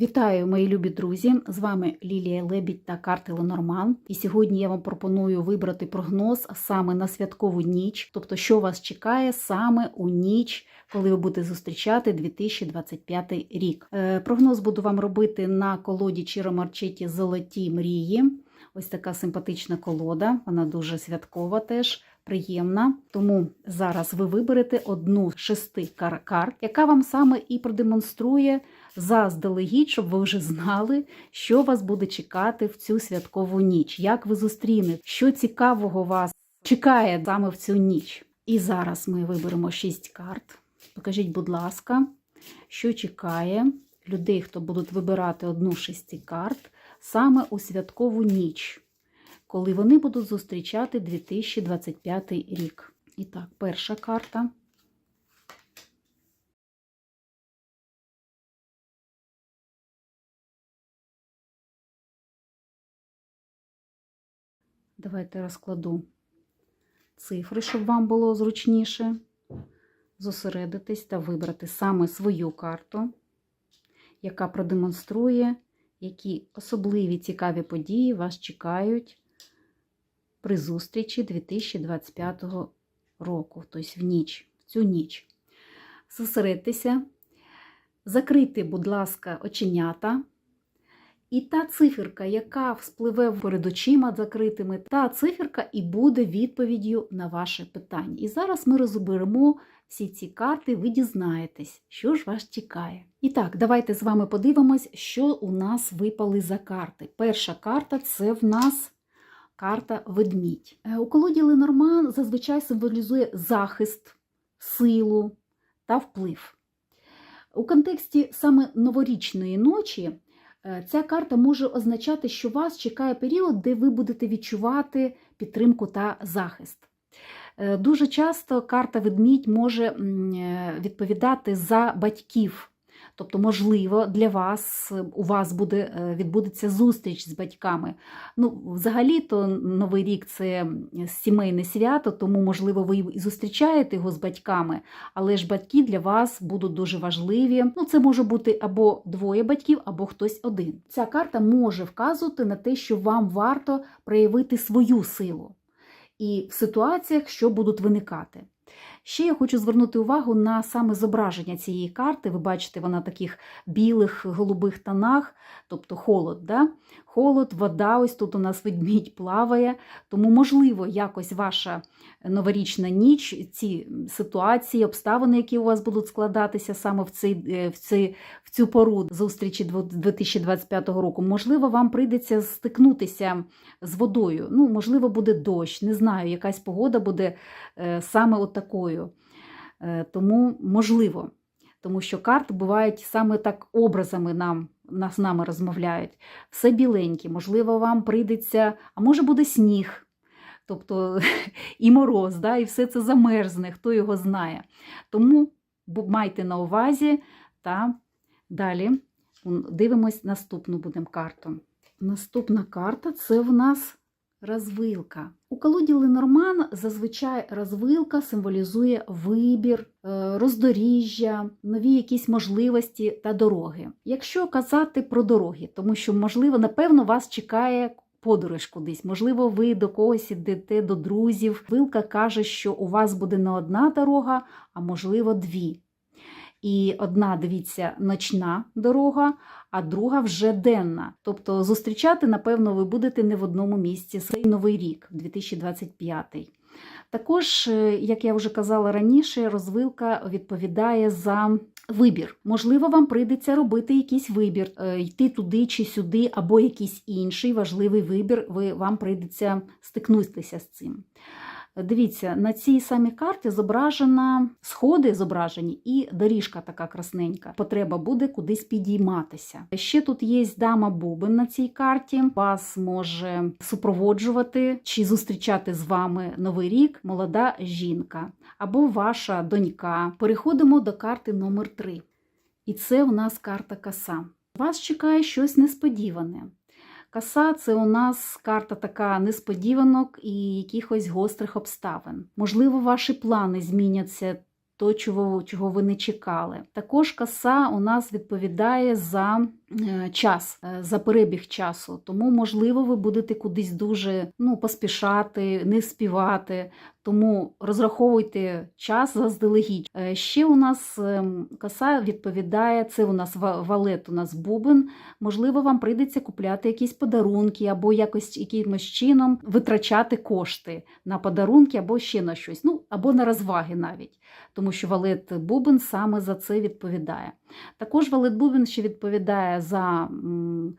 Вітаю, мої любі друзі! З вами Лілія Лебідь та карти Ленорман. І сьогодні я вам пропоную вибрати прогноз саме на святкову ніч, тобто, що вас чекає саме у ніч, коли ви будете зустрічати 2025 рік. Е, Прогноз буду вам робити на колоді Чіромарчеті Золоті мрії. Ось така симпатична колода, вона дуже святкова теж. Приємна, тому зараз ви виберете одну з шести кар- карт, яка вам саме і продемонструє заздалегідь, щоб ви вже знали, що вас буде чекати в цю святкову ніч, як ви зустрінете, що цікавого вас чекає саме в цю ніч. І зараз ми виберемо шість карт. Покажіть, будь ласка, що чекає людей, хто будуть вибирати одну з шести карт саме у святкову ніч, коли вони будуть зустрічати 2025 рік. І так, перша карта. Давайте розкладу цифри, щоб вам було зручніше зосередитись та вибрати саме свою карту, яка продемонструє, які особливі цікаві події вас чекають при зустрічі 2025 року, тобто в ніч, в цю ніч. Зосередьтеся, закрийте, будь ласка, оченята. І та циферка, яка вспливе перед очима закритими, та циферка і буде відповіддю на ваше питання. І зараз ми розберемо всі ці карти, ви дізнаєтесь, що ж вас чекає. І так, давайте з вами подивимось, що у нас випали за карти. Перша карта це в нас карта ведмідь. Е, У колоді Ленорман зазвичай символізує захист, силу та вплив. У контексті саме новорічної ночі. Е, Ця карта може означати, що вас чекає період, де ви будете відчувати підтримку та захист. Е, Дуже часто карта ведмідь може е, відповідати за батьків. Тобто, можливо, для вас е, у вас буде е, відбудеться зустріч з батьками. Ну, взагалі-то Новий рік це сімейне свято, тому, можливо, ви і зустрічаєте його з батьками, але ж батьки для вас будуть дуже важливі. Ну, це може бути або двоє батьків, або хтось один. Ця карта може вказувати на те, що вам варто проявити свою силу і в ситуаціях, що будуть виникати. Ще я хочу звернути увагу на саме зображення цієї карти. Ви бачите, вона в таких білих голубих тонах, тобто холод. Да? Холод, вода, ось тут у нас ведмідь плаває. Тому, можливо, якось ваша новорічна ніч, ці ситуації, обставини, які у вас будуть складатися саме в, цей, е, в, цей, в цю пору зустрічі 2025 року, можливо, вам прийдеться стикнутися з водою. Ну, можливо, буде дощ, не знаю, якась погода буде е, саме от такою. Е, Тому можливо, тому що карти бувають саме так образами нам. З нами розмовляють. Все біленьке, можливо, вам прийдеться, а може буде сніг, тобто і мороз, да, і все це замерзне, хто його знає. Тому майте на увазі та далі дивимось наступну будемо карту. Наступна карта це в нас розвилка. У колоді Ленорман зазвичай розвилка символізує вибір, е, роздоріжжя, нові якісь можливості та дороги. Якщо казати про дороги, тому що, можливо, напевно, вас чекає подорож кудись, можливо, ви до когось ідете до друзів. Вилка каже, що у вас буде не одна дорога, а можливо, дві. І одна, дивіться, ночна дорога, а друга вже денна. Тобто зустрічати, напевно, ви будете не в одному місці цей новий рік, 2025. Також, е, як я вже казала раніше, розвилка відповідає за вибір. Можливо, вам прийдеться робити якийсь вибір, е, йти туди чи сюди, або якийсь інший важливий вибір, ви, вам прийдеться стикнутися з цим. Дивіться, на цій самій карті зображена сходи зображені і доріжка така красненька. Потреба буде кудись підійматися. Ще тут є дама Бубен на цій карті. Вас може супроводжувати чи зустрічати з вами новий рік молода жінка або ваша донька. Переходимо до карти номер 3. І це у нас карта коса. Вас чекає щось несподіване. Коса це у нас карта така несподіванок і якихось гострих обставин. Можливо, ваші плани зміняться. То, чого, чого ви не чекали. Також каса у нас відповідає за час е, за перебіг часу. Тому, можливо, ви будете кудись дуже ну, поспішати, не співати. Тому розраховуйте час заздалегідь. Е, Ще у нас ем, коса відповідає, це у нас валет, у нас бубен. Можливо, вам прийдеться купляти якісь подарунки або якось якимось чином витрачати кошти на подарунки або ще на щось, ну або на розваги навіть, тому що валет бубен саме за це відповідає. Також валет бубен ще відповідає за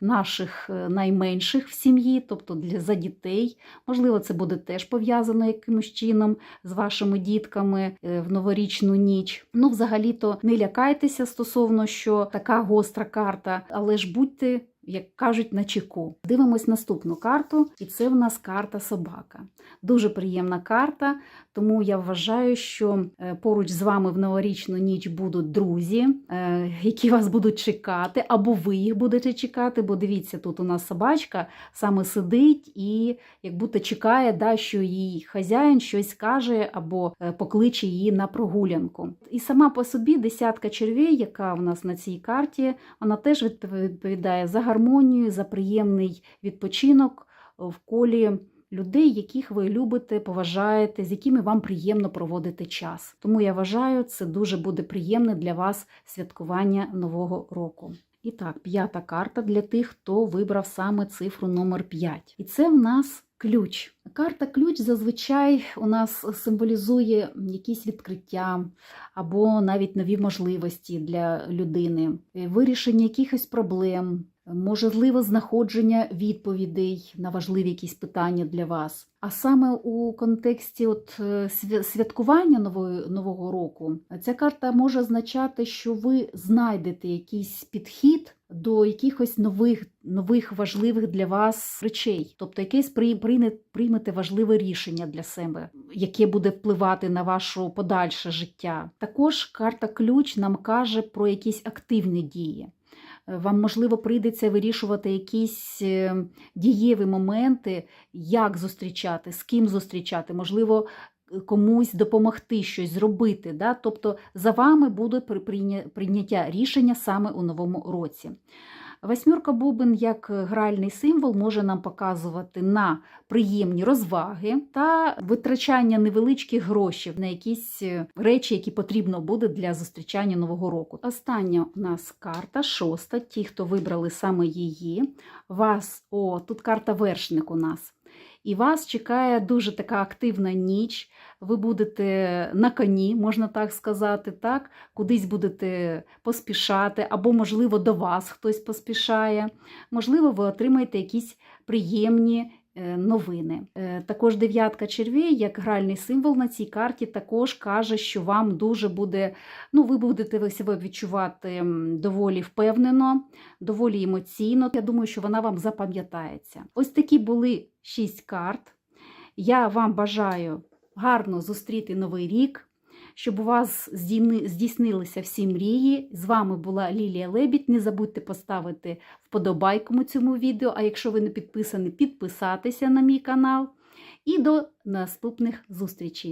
наших е, найменших в сім'ї, тобто для за дітей. Можливо, це буде теж пов'язано якимось чином з вашими дітками е, в новорічну ніч. Ну, взагалі-то не лякайтеся стосовно, що така гостра карта, але ж будьте. Як кажуть, на чеку. Дивимось наступну карту, і це в нас карта собака. Дуже приємна карта, тому я вважаю, що е, поруч з вами в новорічну ніч будуть друзі, е, які вас будуть чекати, або ви їх будете чекати. Бо дивіться, тут у нас собачка саме сидить і як будто чекає, да, що їй хазяїн щось каже або е, покличе її на прогулянку. І сама по собі десятка червей, яка в нас на цій карті, вона теж відпов- відповідає за гармонію, за приємний відпочинок в колі людей, яких ви любите, поважаєте, з якими вам приємно проводити час. Тому я вважаю, це дуже буде приємне для вас святкування Нового року. І так, п'ята карта для тих, хто вибрав саме цифру номер 5. І це в нас ключ. Карта ключ зазвичай у нас символізує якісь відкриття або навіть нові можливості для людини, е, вирішення якихось проблем, можливо, знаходження відповідей на важливі якісь питання для вас. А саме у контексті от е, святкування нової, нового року ця карта може означати, що ви знайдете якийсь підхід до якихось нових, нових важливих для вас речей, тобто якесь при- приймете важливе рішення для себе, яке буде впливати на ваше подальше життя. Також карта ключ нам каже про якісь активні дії. Вам, можливо, прийдеться вирішувати якісь е, дієві моменти, як зустрічати, з ким зустрічати, можливо, е, комусь допомогти щось зробити. Да? Тобто за вами буде прийняття рішення саме у новому році. Восьмірка бубен як гральний символ може нам показувати на приємні розваги та витрачання невеличких грошей на якісь е, речі, які потрібно буде для зустрічання нового року. Остання у нас карта, шоста. Ті, хто вибрали саме її. Вас, о, тут карта вершник у нас. І вас чекає дуже така активна ніч. Ви будете на коні, можна так сказати, так? кудись будете поспішати, або, можливо, до вас хтось поспішає. Можливо, ви отримаєте якісь приємні новини. Е, Також дев'ятка червей, як гральний символ на цій карті, також каже, що вам дуже буде, ну, ви будете себе відчувати доволі впевнено, доволі емоційно. Я думаю, що вона вам запам'ятається. Ось такі були шість карт. Я вам бажаю гарно зустріти новий рік, щоб у вас здійснилися всі мрії. З вами була Лілія Лебідь. Не забудьте поставити вподобайку цьому відео, а якщо ви не підписані, підписатися на мій канал. І до наступних зустрічей.